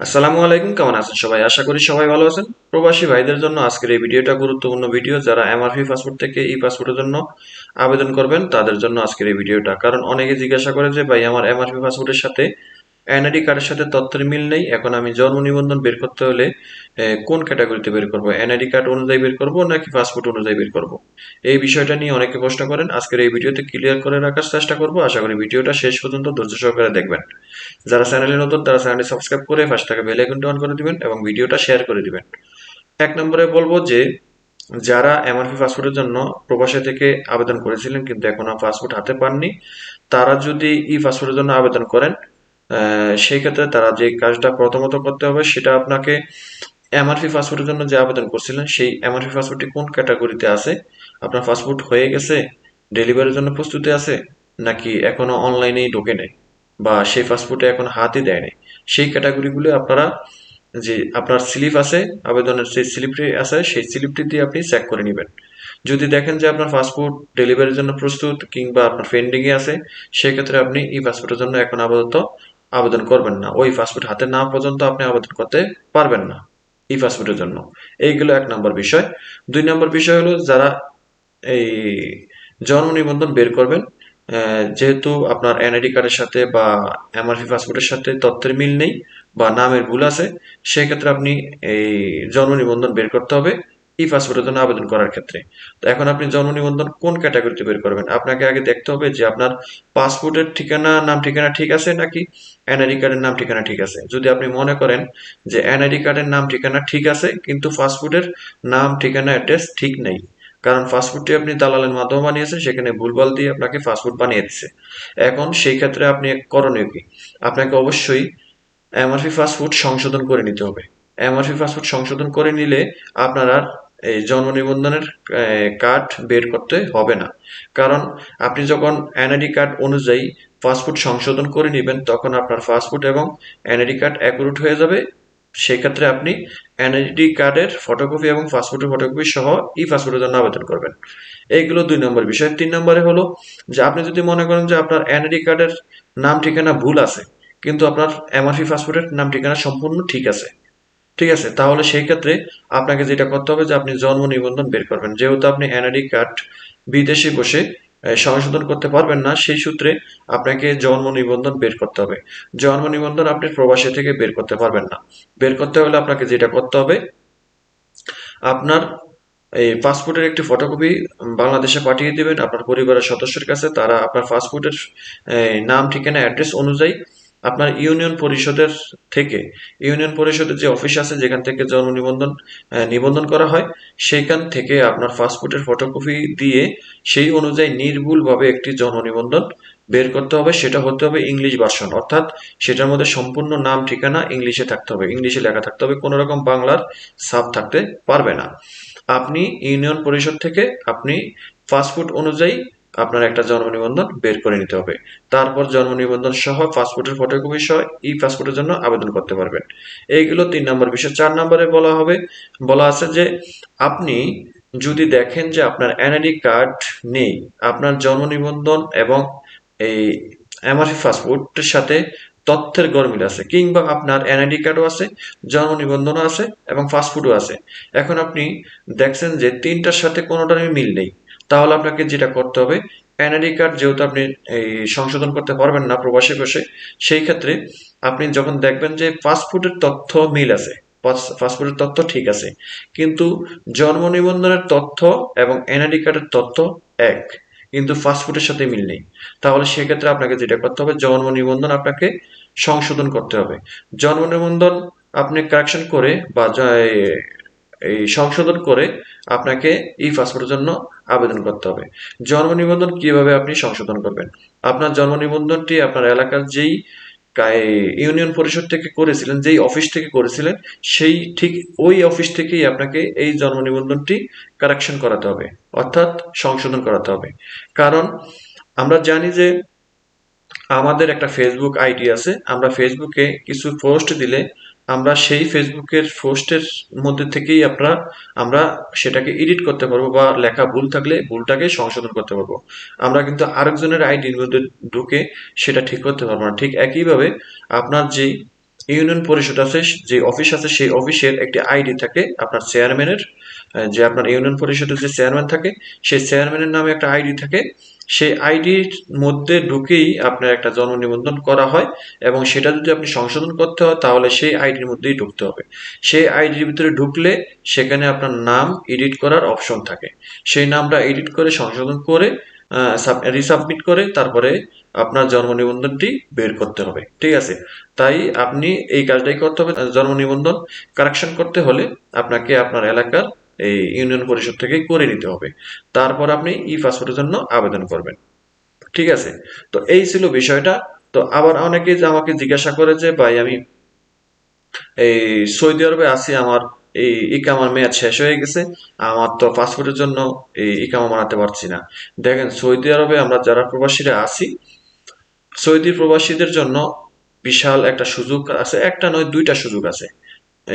আসসালামু আলাইকুম, কেমন আছেন সবাই? আশা করি সবাই ভালো আছেন। প্রবাসী ভাইদের জন্য আজকের এই ভিডিওটা গুরুত্বপূর্ণ ভিডিও, যারা এমআরপি পাসপোর্ট থেকে এই পাসপোর্টের জন্য আবেদন করবেন, তাদের জন্য আজকের এই ভিডিওটা। কারণ অনেকে জিজ্ঞাসা করে যে, ভাই, আমার এমআরপি পাসপোর্টের সাথে এনআইডি কার্ডের সাথে তথ্যের মিল নেই। এখন আমি জন্ম নিবন্ধন বের করতে হলে কোন ক্যাটাগরিতে বের করব? এনআইডি কার্ড অনুযায়ী বের করব নাকি পাসপোর্ট অনুযায়ী বের করব? এই বিষয়টা নিয়ে অনেকে প্রশ্ন করেন। আজকের এই ভিডিওতে ক্লিয়ার করে রাখার চেষ্টা করব। আশা করি ভিডিওটা শেষ পর্যন্ত ধৈর্য সহকারে দেখবেন। যারা চ্যানেলে নতুন, তারা চ্যানেলটি সাবস্ক্রাইব করে পাশে থাকা বেল আইকনটি অন করে দিবেন এবং ভিডিওটা শেয়ার করে দিবেন। এক নম্বরে বলব যে, যারা এমআরপি পাসপোর্টের জন্য প্রবাসী থেকে আবেদন করেছিলেন কিন্তু এখনও পাসপোর্ট হাতে পাননি, তারা যদি ই পাসপোর্টের জন্য আবেদন করেন সেই ক্ষেত্রে তারা যে কাজটা প্রথমত করতে হবে সেটা আপনাকে এমআরপি পাসপোর্টের জন্য যে আবেদন করছিলেন, সেই এমআরপি পাসপোর্টটি কোন ক্যাটাগরিতে আছে? আপনার পাসপোর্ট হয়ে গেছে ডেলিভারির জন্য প্রস্তুতি আছে, নাকি এখনও অনলাইনেই ঢোকে নেই? বা সেই পাসপোর্টে এখন হাতই দেয় নাই? সেই ক্যাটাগরিগুলো আপনারা যে আপনার স্লিপ আছে, আবেদনের যে স্লিপটি আছে, সেই স্লিপটি দিয়ে আপনি চেক করে নেবেন। যদি দেখেন যে আপনার পাসপোর্ট ডেলিভারির জন্য প্রস্তুত কিংবা আপনার পেন্ডিংয়ে আছে, সেক্ষেত্রে আপনি ই পাসপোর্টের জন্য এখন আপাতত আবেদন করবেন না। ওই পাসপোর্ট হাতে না পর্যন্ত আপনি আবেদন করতে পারবেন না ই পাসপোর্টের জন্য। এইগুলো এক নম্বর বিষয়। দুই নম্বর বিষয় হলো যারা এই জন্ম নিবন্ধন বের করবেন যেহেতু আপনার এনআইডি কার্ডের সাথে বা এমআরপি পাসপোর্টের সাথে তথ্যের মিল নেই বা নামের ভুল আছে, সেক্ষেত্রে আপনি এই জন্ম নিবন্ধন বের করতে হবে। ই পাসপোর্টের জন্য আবেদন করার ক্ষেত্রে। তো এখন আপনি জন্ম নিবন্ধন কোন ক্যাটাগরিতে বের করবেন? আপনাকে আগে দেখতে হবে যে আপনার পাসপোর্টের ঠিকানা, নাম ঠিকানা ঠিক আছে নাকি এনআইডি কার্ডের নাম ঠিকানা ঠিক আছে? যদি আপনি মনে করেন যে এনআইডি কার্ডের নাম ঠিকানা ঠিক আছে, কিন্তু পাসপোর্টের নাম ঠিকানা অ্যাড্রেস ঠিক নেই, কারণ ফাস্টফুডটি আপনি দালালের মাধ্যমে বানিয়েছেন, সেখানে ভুলভাল দিয়ে আপনাকে ফাস্টফুড বানিয়ে দিচ্ছে। এখন সেই ক্ষেত্রে আপনি করণীয় কি? আপনাকে অবশ্যই এমআরপি ফাস্টফুড সংশোধন করে নিতে হবে। এমআরপি ফাস্টফুড সংশোধন করে নিলে আপনার আর এই জন্ম নিবন্ধনের কার্ড বের করতে হবে না। কারণ আপনি যখন এনআইডি কার্ড অনুযায়ী ফাস্টফুড সংশোধন করে নেবেন, তখন আপনার ফাস্টফুড এবং এনআইডি কার্ড অ্যাকুরেট হয়ে যাবে। সেক্ষেত্রে আপনি এনআইডি কার্ডের ফটোকপি এবং পাসপোর্টের ফটোকপি সহ ই পাসপোর্টের জন্য আবেদন করবেন। এইগুলো দুই নম্বর বিষয়। তিন নম্বরে হলো যে আপনি যদি মনে করেন যে আপনার এনআইডি কার্ডের নাম ঠিকানা ভুল আছে, কিন্তু আপনার এমআরপি পাসপোর্টের নাম ঠিকানা সম্পূর্ণ ঠিক আছে ঠিক আছে, তাহলে সেই ক্ষেত্রে আপনাকে যেটা করতে হবে যে আপনি জন্ম নিবন্ধন বের করবেন। যেহেতু আপনি এনআইডি কার্ড বিদেশে বসে সংশোধন করতে পারবেন না, সেই সূত্রে আপনাকে জন্ম নিবন্ধন বের করতে হবে। জন্ম নিবন্ধন আপনি প্রবাসী থেকে বের করতে পারবেন না। বের করতে হলে আপনাকে যেটা করতে হবে, আপনার এই পাসপোর্টের একটি ফটোকপি বাংলাদেশে পাঠিয়ে দেবেন, আপনার পরিবারের সদস্যের কাছে, তারা আপনার পাসপোর্টের নাম, ঠিকানা, অ্যাড্রেস অনুযায়ী আপনার ইউনিয়ন পরিষদের থেকে, ইউনিয়ন পরিষদের যে অফিস আছে, যেখান থেকে জন্ম নিবন্ধন নিবন্ধন করা হয়, সেইখান থেকে আপনার পাসপোর্টের ফটোকপি দিয়ে সেই অনুযায়ী নির্ভুলভাবে একটি জন্ম নিবন্ধন বের করতে হবে। সেটা হতে হবে ইংলিশ ভার্সন। অর্থাৎ সেটার মধ্যে সম্পূর্ণ নাম, ঠিকানা ইংলিশে থাকতে হবে। ইংলিশে লেখা থাকতে হবে। কোনো রকম বাংলার ছাপ থাকতে পারবে না। আপনি ইউনিয়ন পরিষদ থেকে আপনি পাসপোর্ট অনুযায়ী আপনার একটা জন্ম নিবন্ধন বের করে নিতে হবে। তারপর জন্ম নিবন্ধন সহ পাসপোর্টের ফটোকপি সহ ই পাসপোর্টের জন্য আবেদন করতে পারবেন। এইগুলো তিন নম্বর বিষয়। চার নম্বরে বলা হবে, বলা আছে যে আপনি যদি দেখেন যে আপনার এনআইডি কার্ড নেই, আপনার জন্ম নিবন্ধন এবং এই এমআরপি পাসপোর্টের সাথে তথ্যের গরমিল আছে, কিংবা আপনার এনআইডি কার্ডও আছে, জন্ম নিবন্ধনও আছে এবং পাসপোর্টও আছে। এখন আপনি দেখছেন যে তিনটার সাথে কোনোটারই মিল নেই। তাহলে আপনাকে যেটা করতে হবে এনআইডি কার্ড যেহেতু আপনি, এই, সংশোধন করতে পারবেন না প্রবাসী বসে, সেই ক্ষেত্রে আপনি যখন দেখবেন যে পাসপোর্টের তথ্য মিল আছে পাস- পাসপোর্টের তথ্য ঠিক আছে, কিন্তু জন্ম নিবন্ধনের তথ্য এবং এনআইডি কার্ডের তথ্য এক, কিন্তু পাসপোর্টের সাথে মিল নেই। তাহলে সেক্ষেত্রে আপনাকে যেটা করতে হবে, জন্ম নিবন্ধন আপনাকে সংশোধন করতে হবে। জন্ম নিবন্ধন আপনি কারেকশন করে বা এই সংশোধন করে আপনাকে ই পাসপোর্টের জন্য আবেদন করতে হবে। জন্ম নিবন্ধন কীভাবে আপনি সংশোধন করবেন? আপনার জন্ম নিবন্ধনটি আপনার এলাকার যেই ইউনিয়ন পরিষদ থেকে করেছিলেন, যেই অফিস থেকে করেছিলেন, সেই ঠিক ওই অফিস থেকেই আপনাকে এই জন্ম নিবন্ধনটি কারেকশন করাতে হবে, অর্থাৎ সংশোধন করাতে হবে। কারণ আমরা জানি যে আমাদের একটা ফেসবুক আইডি আছে, আমরা ফেসবুকে কিছু পোস্ট দিলে আমরা সেই ফেসবুকের পোস্টের মধ্যে থেকেই আমরা আমরা সেটাকে এডিট করতে পারব বা লেখা ভুল থাকলে ভুলটাকে সংশোধন করতে পারব। আমরা কিন্তু আরেকজনের আইডির মধ্যে ঢুকে সেটা ঠিক করতে পারব না। ঠিক একইভাবে আপনার যেই ইউনিয়ন পরিষদ আছে যে অফিস আছে, সেই অফিসের একটি আইডি থাকে আপনার চেয়ারম্যানের যে আপনার ইউনিয়ন পরিষদের যে চেয়ারম্যান থাকে, সেই চেয়ারম্যানের নামে একটা আইডি থাকে। সেই আইডির মধ্যে ঢুকেই আপনার একটা জন্ম নিবন্ধন করা হয় এবং সেটা যদি আপনি সংশোধন করতে হয়, তাহলে সেই আইডির মধ্যেই ঢুকতে হবে। সেই আইডির ভিতরে ঢুকলে সেখানে আপনার নাম, এডিট করার অপশন থাকে। সেই নামটা এডিট করে, সংশোধন করে রিসাবমিট করে, তারপরে আপনার জন্ম নিবন্ধনটি বের করতে হবে। ঠিক আছে? তাই আপনি এই কাজটাই করতে হবে, জন্ম নিবন্ধন কারেকশন করতে হলে আপনাকে আপনার এলাকার এই ইউনিয়ন পরিষদ থেকে করে নিতে হবে। তারপর আপনি ই পাসপোর্টের জন্য আবেদন করবেন। ঠিক আছে? তো এই ছিল বিষয়টা। তো আবার অনেকে আমাকে জিজ্ঞাসা করে যে, ভাই, আমি এই সৌদি আরবে আছি, আমার এই ইকামার মেয়াদ শেষ হয়ে গেছে, আমার তো পাসপোর্টের জন্য এই ইকামা বানাতে পারছি না। দেখেন, সৌদি আরবে আমরা যারা প্রবাসীরা আছি, সৌদি প্রবাসীদের জন্য বিশাল একটা সুযোগ আছে, একটা নয়, দুইটা সুযোগ আছে।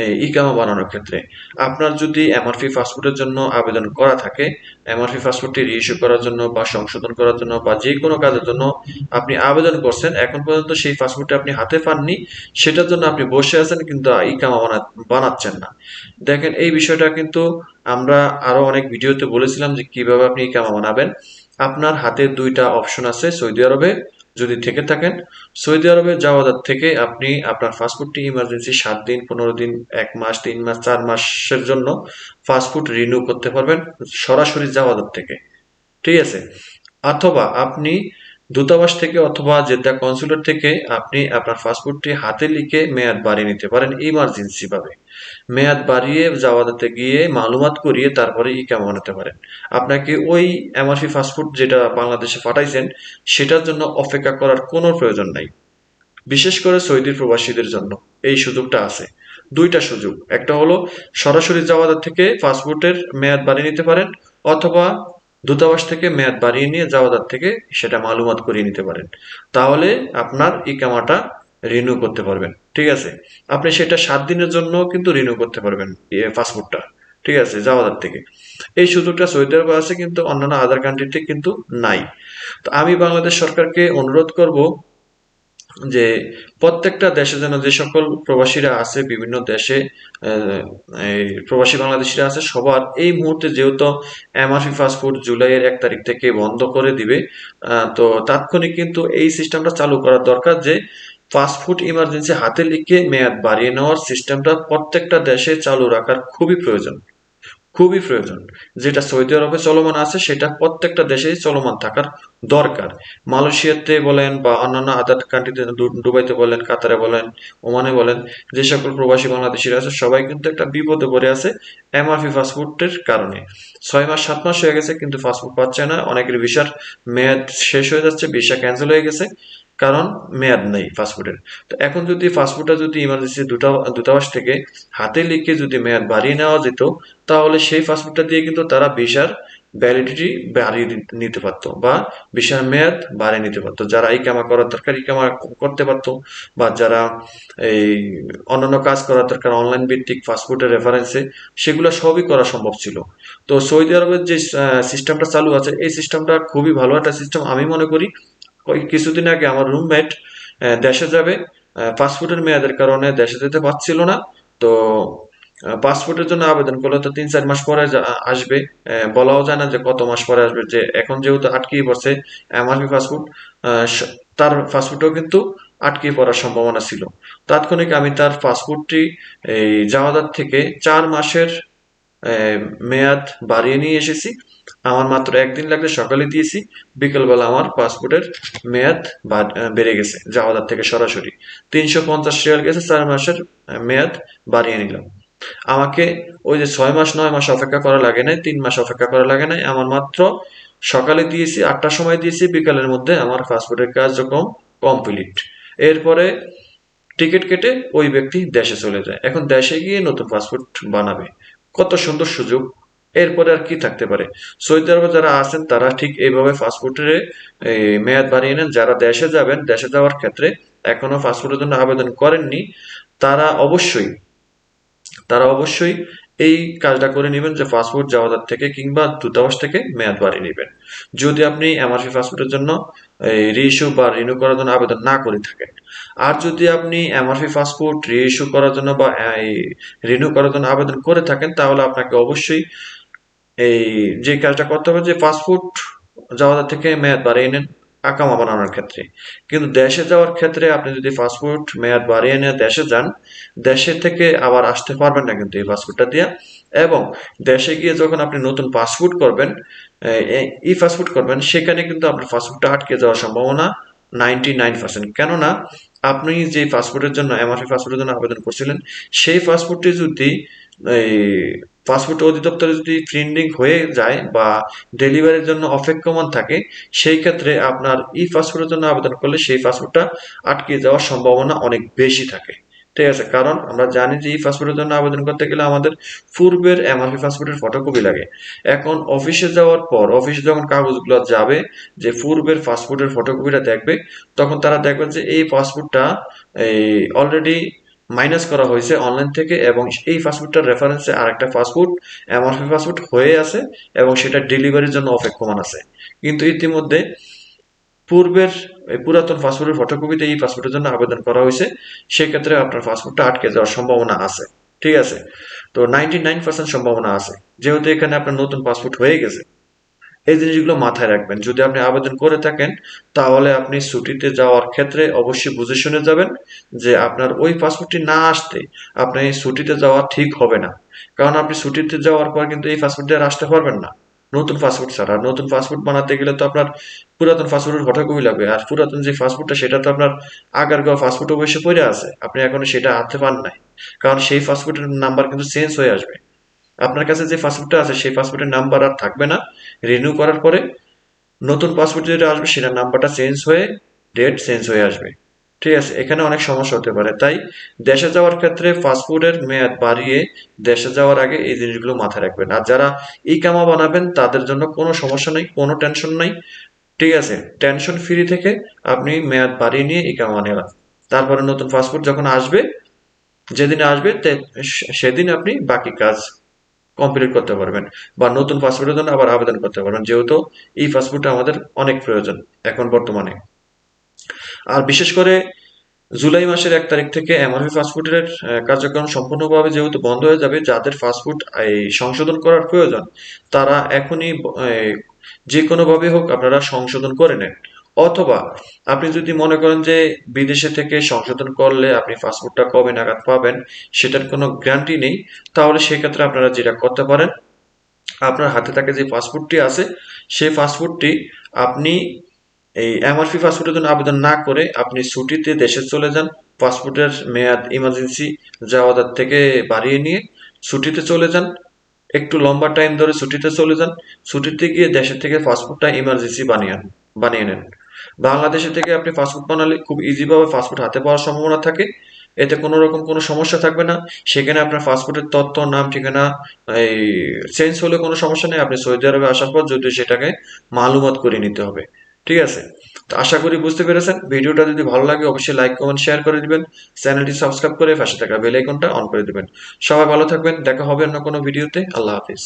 ইকামা বানানোর ক্ষেত্রে। আপনার যদি এমআরপি পাসপোর্টের জন্য আবেদন করা থাকে, এমআরপি পাসপোর্টটি রিইস্যু করার জন্য বা সংশোধন করার জন্য বা যে কোনো কাজের জন্য আপনি আবেদন করছেন, এখন পর্যন্ত সেই পাসপোর্টটি আপনি হাতে পাননি, সেটার জন্য আপনি বসে আছেন কিন্তু ইকামা বানা- বানাচ্ছেন না। দেখেন, এই বিষয়টা কিন্তু আমরা আরও অনেক ভিডিওতে বলেছিলাম যে কীভাবে আপনি ইকামা বানাবেন। আপনার হাতে দুইটা অপশন আছে সৌদি আরবে যদি থেকে থাকেন, সৌদি আরবে যাওয়ার থেকে আপনি আপনার পাসপোর্টটি ইমার্জেন্সি সাত দিন, পনেরো দিন, এক মাস, তিন মাস, চার মাসের জন্য পাসপোর্ট রিনিউ করতে পারবেন সরাসরি যাওয়ার থেকে। ঠিক আছে? অথবা আপনি দূতাবাস থেকে অথবা জেদ্দা কনসুলেট থেকে আপনি আপনার পাসপোর্টটি হাতে লিখে মেয়াদ বাড়িয়ে নিতে পারেন ইমার্জেন্সি ভাবে। মেয়াদ বাড়িয়ে যাওয়াতে গিয়ে মালুমাত করিয়ে তারপরে ইকামা বানাতে পারেন আপনাকে ওই এমআরপি পাসপোর্ট যেটা বাংলাদেশে পাঠাইছেন, সেটার জন্য অপেক্ষা করার কোনো প্রয়োজন নাই। বিশেষ করে সৌদি প্রবাসীদের জন্য এই সুযোগটা আছে। দুইটা সুযোগ। একটা হলো সরাসরি যাওয়াদের থেকে পাসপোর্টের মেয়াদ বাড়িয়ে নিতে পারেন, অথবা দূতাবাস থেকে মেয়াদ বাড়িয়ে নিয়ে যাওয়াদার থেকে সেটা মালুমাত করিয়ে নিতে পারেন। তাহলে আপনার ইকামাটা রিনিউ করতে পারবেন। ঠিক আছে? আপনি সেটা সাত দিনের জন্য কিন্তু রিনিউ করতে পারবেন পাসপোর্টটা ঠিক আছে? যাওয়াদার থেকে। এই সুযোগটা সৌদি আরবে আছে কিন্তু অন্যান্য আদার কান্ট্রিতে কিন্তু নাই। তো আমি বাংলাদেশ সরকারকে অনুরোধ করব যে প্রত্যেকটা দেশে যেন যে সকল প্রবাসীরা আছে, বিভিন্ন দেশে প্রবাসী বাংলাদেশিরা আছে, সবার এই মুহূর্তে যেহেতু এমআরপি পাসপোর্ট জুলাইয়ের এক তারিখ থেকে বন্ধ করে দিবে তো তাৎক্ষণিক কিন্তু এই সিস্টেমটা চালু করার দরকার যে পাসপোর্ট ইমার্জেন্সি হাতে লিখে মেয়াদ বাড়িয়ে নেওয়ার সিস্টেমটা প্রত্যেকটা দেশে চালু রাখার খুবই প্রয়োজন। খুবই প্রয়োজন। যেটা সৌদি আরবে চলমান আছে, সেটা প্রত্যেকটা দেশেই চলমান থাকার দরকার। মালয়েশিয়াতে বলেন বা অন্যান্য আদার কান্ট্রিতে দুবাইতে বলেন, কাতারে বলেন, ওমানে বলেন, যে সকল প্রবাসী বাংলাদেশিরা আছে, সবাই কিন্তু একটা বিপদে পড়ে আছে এমআরপি পাসপোর্টের কারণে। ছয় মাস, সাত মাস হয়ে গেছে, কিন্তু পাসপোর্ট পাচ্ছে না। অনেকের ভিসার মেয়াদ শেষ হয়ে যাচ্ছে, ভিসা ক্যান্সেল হয়ে গেছে। কারণ মেয়াদ নেই পাসপোর্টের। তো এখন যদি পাসপোর্টটা যদি ইমার্জেন্সি দূতাবাস থেকে হাতে লিখে যদি মেয়াদ বাড়িয়ে নেওয়া যেত, তাহলে সেই পাসপোর্টটা দিয়ে কিন্তু তারা ভিসার ভ্যালিডিটি বাড়িয়ে নিতে পারতো বা ভিসার মেয়াদ বাড়িয়ে নিতে পারতো। যারা ইকামা করার দরকার ইকামা করতে পারতো বা যারা এই অন্যান্য কাজ করার দরকার অনলাইন ভিত্তিক পাসপোর্টের রেফারেন্সে সেগুলো সবই করা সম্ভব ছিল। তো সৌদি আরবের যে সিস্টেমটা চালু আছে, এই সিস্টেমটা খুবই ভালো একটা সিস্টেম আমি মনে করি। কিছুদিন আগে আমার রুমমেট দেশে যাবে। পাসপোর্টের মেয়াদের কারণে দেশে যেতে পারছিল না। তো পাসপোর্টের জন্য আবেদন করলে। তো তিন চার মাস পরে আসবে। বলাও যায় না যে কত মাস পরে আসবে। যে এখন যেহেতু আটকিয়ে পড়ছে এমআরপি পাসপোর্ট তার পাসপোর্টও কিন্তু আটকিয়ে পড়ার সম্ভাবনা ছিল। তাৎক্ষণিক আমি তার পাসপোর্টটি এই জাওয়াদার থেকে চার মাসের মেয়াদ বাড়িয়ে নিয়ে এসেছি। আমার মাত্র একদিন লাগলে সকালে দিয়েছি। বিকেলবেলা আমার পাসপোর্টের মেয়াদ বেড়ে গেছে জাওয়াদার থেকে সরাসরি। তিনশো পঞ্চাশ রিয়াল গেছে, চার মাসের মেয়াদ বাড়িয়ে নিলাম। আমাকে ওই যে ছয় মাস, নয় মাস অপেক্ষা করা লাগে নাই, তিন মাস অপেক্ষা করা লাগে নাই। আমার মাত্র সকালে দিয়েছি, আটটার সময় দিয়েছি, বিকালের মধ্যে আমার পাসপোর্টের কার্যক্রম কমপ্লিট। এরপরে টিকিট কেটে ওই ব্যক্তি দেশে চলে যায়। এখন দেশে গিয়ে নতুন পাসপোর্ট বানাবে। কত সুন্দর সুযোগ। এরপরে আর কি থাকতে পারে? সৌদি আরবে যারা আছেন, তারা ঠিক এইভাবে পাসপোর্টের মেয়াদ বাড়িয়ে নেন। যারা দেশে যাবেন, দেশে যাওয়ার ক্ষেত্রে এখনও পাসপোর্টের জন্য আবেদন করেননি, তারা অবশ্যই তারা অবশ্যই এই কাজটা করে নেবেন যে পাসপোর্ট যাওয়ার থেকে কিংবা দূতাবাস থেকে মেয়াদ বাড়িয়ে নেবেন। যদি আপনি এমআরপি পাসপোর্টের জন্য, এই রিইস্যু বা রিনিউ করার জন্য আবেদন না করে থাকেন। আর যদি আপনি এমআরপি পাসপোর্ট রিইস্যু করার জন্য বা, এই রিনিউ করার জন্য আবেদন করে থাকেন, তাহলে আপনাকে অবশ্যই এই যে কাজটা করতে হবে যে পাসপোর্ট যাওয়ার থেকে মেয়াদ বাড়িয়ে নেন, আকামা বানানোর ক্ষেত্রে। কিন্তু দেশে যাওয়ার ক্ষেত্রে আপনি যদি পাসপোর্ট মেয়াদ বাড়িয়ে নিয়ে দেশে যান, দেশে থেকে আবার আসতে পারবেন না কিন্তু এই পাসপোর্টটা দিয়ে। এবং দেশে গিয়ে যখন আপনি নতুন পাসপোর্ট করবেন ই পাসপোর্ট করবেন, সেখানে কিন্তু আপনার পাসপোর্টটা আটকে যাওয়ার সম্ভাবনা নাইনটি নাইন পার্সেন্ট কেননা, আপনি যে পাসপোর্টের জন্য এমআরপি পাসপোর্টের জন্য আবেদন করছিলেন, সেই পাসপোর্টটি যদি, এই পাসপোর্ট অধিদপ্তরে যদি প্রিন্টিং হয়ে যায় বা ডেলিভারির জন্য অপেক্ষমান থাকে, সেই ক্ষেত্রে আপনার ই পাসপোর্টের জন্য আবেদন করলে সেই পাসপোর্টটা আটকে যাওয়ার সম্ভাবনা অনেক বেশি থাকে। ঠিক আছে, কারণ আমরা জানি যে ই পাসপোর্টের জন্য আবেদন করতে গেলে আমাদের পূর্বের এমআরপি পাসপোর্টের ফটোকপি লাগে। এখন অফিসে যাওয়ার পর অফিসে যখন কাগজগুলো যাবে, যে পূর্বের পাসপোর্টের ফটোকপিটা দেখবে, তখন তারা দেখবে যে এই পাসপোর্টটা, এই অলরেডি মাইনাস করা হয়েছে অনলাইন থেকে এবং এই পাসপোর্টটার রেফারেন্সে আরেকটা পাসপোর্ট এমআরপি পাসপোর্ট হয়ে আছে এবং সেটা ডেলিভারির জন্য অপেক্ষমান আছে। কিন্তু ইতিমধ্যে পূর্বের পুরাতন পাসপোর্টের ফটোকপিতে এই পাসপোর্টের জন্য আবেদন করা হয়েছে, সেক্ষেত্রে আপনার পাসপোর্টটা আটকে যাওয়ার সম্ভাবনা আছে। ঠিক আছে? তো নাইনটি নাইন পার্সেন্ট সম্ভাবনা আছে। যেহেতু এখানে আপনার নতুন পাসপোর্ট হয়ে গেছে এই জিনিসগুলো মাথায় রাখবেন। যদি আপনি আবেদন করে থাকেন, তাহলে আপনি ছুটিতে যাওয়ার ক্ষেত্রে অবশ্যই বুঝে শুনে যাবেন যে আপনার ওই পাসপোর্টটি না আসতে আপনি ছুটিতে যাওয়া ঠিক হবে না। কারণ আপনি ছুটিতে যাওয়ার পর কিন্তু এই পাসপোর্ট দিয়ে আর আসতে পারবেন না। নতুন পাসপোর্ট ছাড়া। নতুন পাসপোর্ট বানাতে গেলে তো আপনার পুরাতন পাসপোর্টের ফটোকপি লাগবে আর পুরাতন যে পাসপোর্টটা, সেটা তো আপনার আগারগাঁও পাসপোর্ট অবশ্যই পড়ে আছে। আপনি এখনও সেটা হাতে পান নাই। কারণ সেই পাসপোর্টের নাম্বার কিন্তু চেঞ্জ হয়ে আসবে। আপনার কাছে যে পাসপোর্টটা আছে, সেই পাসপোর্টের নাম্বার আর থাকবে না। রিনিউ করার পরে নতুন পাসপোর্ট যেটা আসবে সেটার নাম্বারটা চেঞ্জ হয়ে ডেট চেঞ্জ হয়ে আসবে। ঠিক আছে, এখানে অনেক সমস্যা হতে পারে। তাই দেশে যাওয়ার ক্ষেত্রে পাসপোর্টের মেয়াদ বাড়িয়ে দেশে যাওয়ার আগে এই জিনিসগুলো মাথায় রাখবেন। আর যারা ই কামা বানাবেন, তাদের জন্য কোনো সমস্যা নেই, কোনো টেনশন নাই। ঠিক আছে টেনশন ফ্রি থেকে আপনি মেয়াদ বাড়িয়ে নিয়ে ই কামা নেবেন তারপরে নতুন পাসপোর্ট যখন আসবে, যেদিন আসবে সেদিন আপনি বাকি কাজ কমপ্লিট করতে পারবেন। বা নতুন পাসপোর্টের জন্য আবার আবেদন করতে পারবেন। যেহেতু এই পাসপোর্টটা আমাদের অনেক প্রয়োজন এখন বর্তমানে। আর বিশেষ করে জুলাই মাসের এক তারিখ থেকে এমআরপি পাসপোর্টের কার্যক্রম সম্পূর্ণভাবে যেহেতু বন্ধ হয়ে যাবে, যাদের এই সংশোধন করার প্রয়োজন, তারা এখনই যে কোনোভাবে হোক আপনারা সংশোধন করে নেন। অথবা আপনি যদি মনে করেন যে বিদেশে থেকে সংশোধন করলে আপনি পাসপোর্টটা কবে নাগাদ পাবেন, সেটার কোনো গ্যারান্টি নেই, তাহলে সেক্ষেত্রে আপনারা যেটা করতে পারেন, আপনার হাতে থাকে যে পাসপোর্টটি আছে, সেই পাসপোর্টটি আপনি এই এমআরপি পাসপোর্টের জন্য আবেদন না করে আপনি ছুটিতে দেশে চলে যান, পাসপোর্টের মেয়াদ ইমার্জেন্সি যাওয়ার থেকে বাড়িয়ে নিয়ে ছুটিতে চলে যান, একটু লম্বা টাইম ধরে ছুটিতে চলে যান, ছুটিতে গিয়ে দেশের থেকে পাসপোর্টটা ইমার্জেন্সি বানিয়ে বানিয়ে নেন। বাংলাদেশে থেকে আপনি পাসপোর্ট বানালে খুব ইজিভাবে পাসপোর্ট হাতে পাওয়ার সম্ভাবনা থাকে। এতে কোনো রকম কোনো সমস্যা থাকবে না। সেখানে আপনার পাসপোর্টের তথ্য নাম, ঠিকানা, এই চেঞ্জ হলে কোনো সমস্যা নেই। আপনি সৌদি আরবে আসার পর যদি সেটাকে মালুমাত করে নিতে হবে। ঠিক আছে? তো আশা করি বুঝতে পেরেছেন। ভিডিওটা যদি ভালো লাগে অবশ্যই লাইক কমেন্ট শেয়ার করে দিবেন। চ্যানেলটি সাবস্ক্রাইব করে পাশে থাকা বেল আইকনটা অন করে দিবেন। সবাই ভালো থাকবেন। দেখা হবে অন্য কোনো ভিডিওতে আল্লাহ হাফিজ।